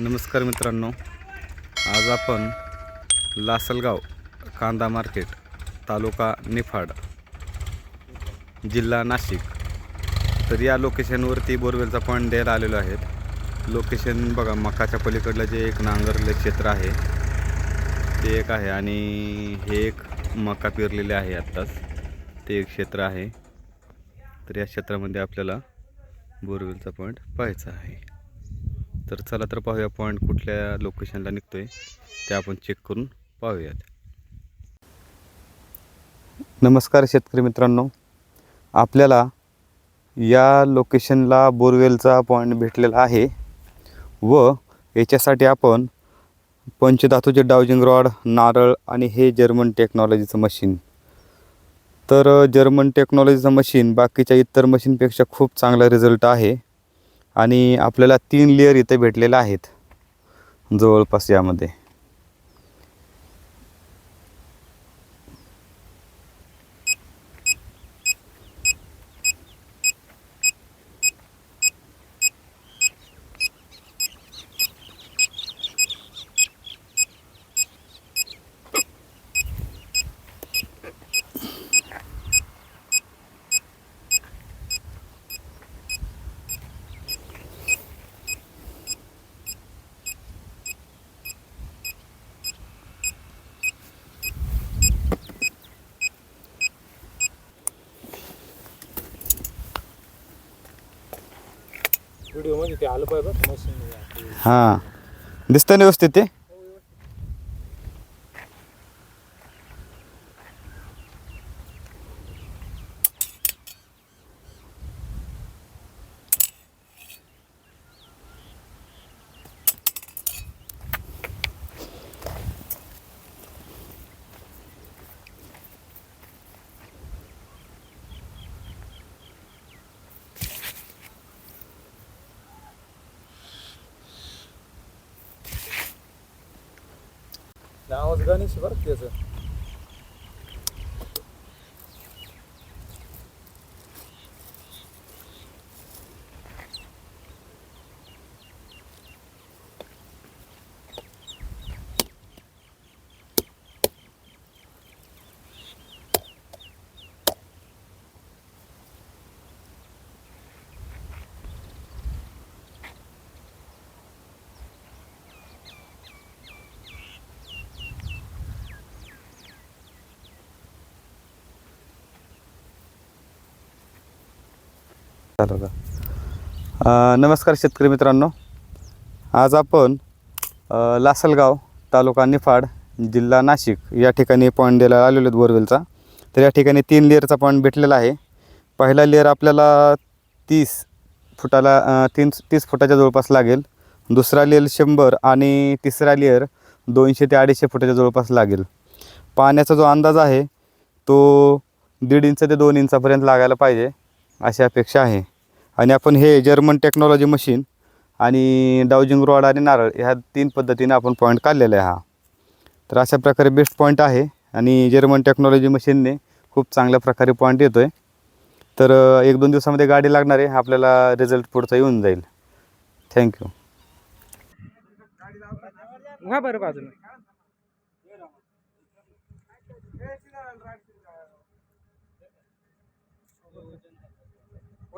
नमस्कार मित्रांनो. आज आपण लासलगाव कांदा मार्केट तालुका निफाड जिल्हा नाशिक. तर या लोकेशनवरती बोरवेलचा पॉईंट द्यायला आलेलो आहेत. लोकेशन बघा मकाच्या पलीकडलं जे एक नांगरले क्षेत्र आहे ते एक आहे आणि हे एक मका पेरलेले आहे आत्ताच. ते एक क्षेत्र आहे. तर या क्षेत्रामध्ये आपल्याला बोरवेलचा पॉईंट पाहायचा आहे. तर चला तर पाहूया पॉईंट कुठल्या लोकेशनला निघतो आहे ते आपण चेक करून पाहूयात. नमस्कार शेतकरी मित्रांनो. आपल्याला या लोकेशनला बोरवेलचा पॉईंट भेटलेला आहे व याच्यासाठी आपण पंचधातूचे डावजिंग रॉड नारळ आणि हे जर्मन टेक्नॉलॉजीचं मशीन तर जर्मन टेक्नॉलॉजीचं मशीन बाकीच्या इतर मशीनपेक्षा खूप चांगला रिझल्ट आहे. आणि आपल्याला तीन लेअर इथे भेटलेल्या आहेत. जवळपास यामध्ये. व्हिडिओमध्ये ते आलं पाहिजे बरं मशीन हां. दिसतं ना व्यवस्थित ते? आवाज गणेश बरं त्याचं चालू का नमस्कार शेतकरी मित्रांनो. आज आपण लासलगाव तालुका निफाड जिल्हा नाशिक या ठिकाणी पॉईंट द्यायला आलेलो आहेत बोरवेलचा. तर या ठिकाणी तीन लेअरचा पॉईंट भेटलेला आहे. पहिला लेअर आपल्याला तीस फुटाला तीन तीस फुटाच्या जवळपास लागेल. दुसरा लेअर शंभर आणि तिसरा लेअर दोनशे ते अडीचशे फुटाच्या जवळपास लागेल. पाण्याचा जो अंदाज आहे तो दीड इंच ते दोन इंचापर्यंत लागायला पाहिजे. अशी अपेक्षा आहे. आणि आपण हे जर्मन टेक्नॉलॉजी मशीन आणि डाउजिंग रॉड आणि नारळ ह्या तीन पद्धतीने आपण पॉईंट काढलेला आहे हा. तर अशा प्रकारे बेस्ट पॉईंट आहे आणि जर्मन टेक्नॉलॉजी मशीनने खूप चांगल्या प्रकारे पॉईंट येतो आहे तर एक दोन दिवसामध्ये गाडी लागणार आहे आपल्याला रिझल्ट पुढचा येऊन जाईल. थँक्यू बरं बाजूला.